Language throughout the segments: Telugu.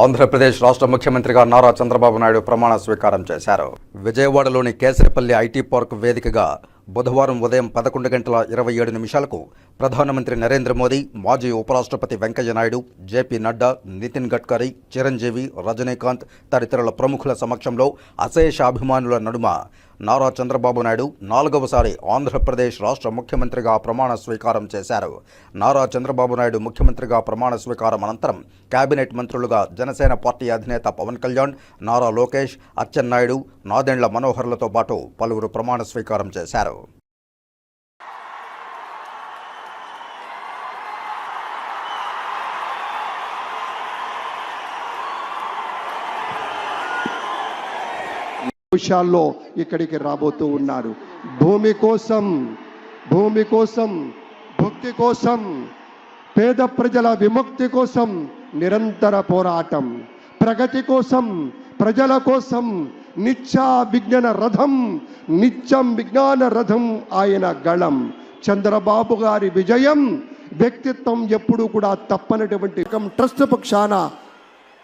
ఆంధ్రప్రదేశ్ రాష్ట్ర ముఖ్యమంత్రిగా నారా చంద్రబాబు నాయుడు ప్రమాణ స్వీకారం చేశారు. విజయవాడలోని కేసరిపల్లి ఐటీ పార్క్ వేదికగా బుధవారం ఉదయం పదకొండు గంటల ఇరవై ఏడు నిమిషాలకు ప్రధానమంత్రి నరేంద్ర మోదీ మాజీ ఉపరాష్ట్రపతి వెంకయ్య నాయుడు జేపీ నడ్డా నితిన్ గడ్కరీ చిరంజీవి రజనీకాంత్ తదితరుల ప్రముఖుల సమక్షంలో అశేష అభిమానుల నడుమ నారా చంద్రబాబు నాయుడు నాలుగవసారి ఆంధ్రప్రదేశ్ రాష్ట్ర ముఖ్యమంత్రిగా ప్రమాణ స్వీకారం చేశారు. నారా చంద్రబాబు నాయుడు ముఖ్యమంత్రిగా ప్రమాణ స్వీకారం అనంతరం కేబినెట్ మంత్రులుగా జనసేన పార్టీ అధినేత పవన్ కళ్యాణ్ నారా లోకేష్ అచ్చెన్నాయుడు నాదెండ్ల మనోహర్లతో పాటు పలువురు ప్రమాణ స్వీకారం చేశారు. నిమిషాల్లో ఇక్కడికి రాబోతూ ఉన్నారు. భూమి కోసం భూమి కోసం భక్తి కోసం పేద ప్రజల విముక్తి కోసం నిరంతర పోరాటం. ప్రగతి కోసం ప్రజల కోసం నిత్య విజ్ఞాన రథం నిత్యం విజ్ఞాన రథం ఆయన గళం. చంద్రబాబు గారి విజయం వ్యక్తిత్వం ఎప్పుడూ కూడా తప్పనటువంటి ట్రస్ట్ పక్షాన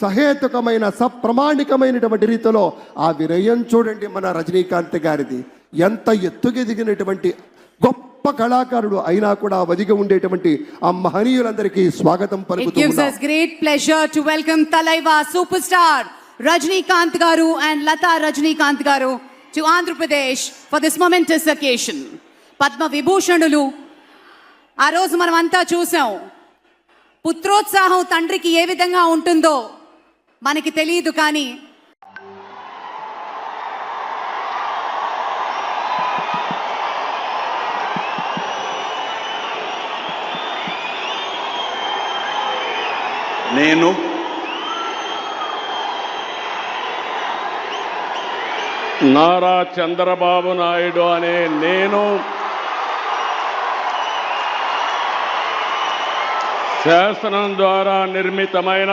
సహేతుకమైన సప్రమాణికమైనటువంటి రీతిలో ఆ వినయం చూడండి మన రజనీకాంత్ గారిది ఎంత ఎత్తుకెదిగినటువంటి గొప్ప కళాకారుడు అయినా కూడా వదిగి ఉండేటువంటి ఆ మహనీయులందరికీ స్వాగతం It పలుకుతూ gives ఉన్నాం. us great pleasure to welcome Talaiva superstar Rajnikant Garu and Lata Rajnikant Garu to Andhra Pradesh for this momentous occasion. Padma విభూషణులు ఆ రోజు మనం అంతా చూసాం పుత్రోత్సాహం తండ్రికి ఏ విధంగా ఉంటుందో మనకి తెలియదు కానీ నేను నారా చంద్రబాబు నాయుడు అనే నేను శాసనం ద్వారా నిర్మితమైన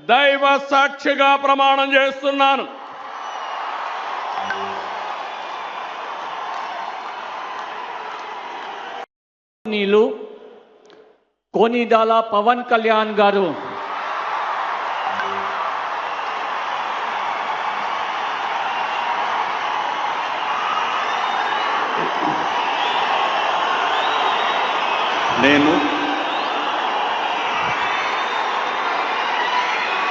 దైవ సాక్షిగా ప్రమాణం చేస్తున్నాను. నీళ్ళు కోనిదాల పవన్ కళ్యాణ్ గారు. నేను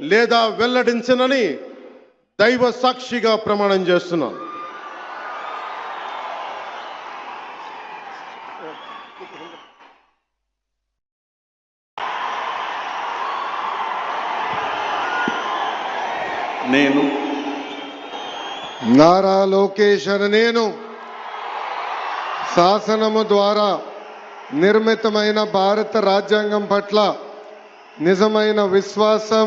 లేదా వెల్లడించనని దైవ సాక్షిగా ప్రమాణం చేస్తున్నాను నేను. నారా లోకేష్ అని నేను శాసనము ద్వారా నిర్మితమైన భారత రాజ్యాంగం పట్ల నిజమైన విశ్వాసం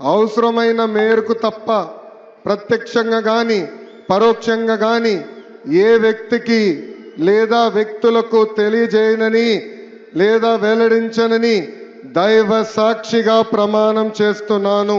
అవసరమైన మేరకు తప్ప ప్రత్యక్షంగా కానీ పరోక్షంగా కానీ ఏ వ్యక్తికి లేదా వ్యక్తులకు తెలియజేయనని లేదా వెల్లడించనని దైవ సాక్షిగా ప్రమాణం చేస్తున్నాను.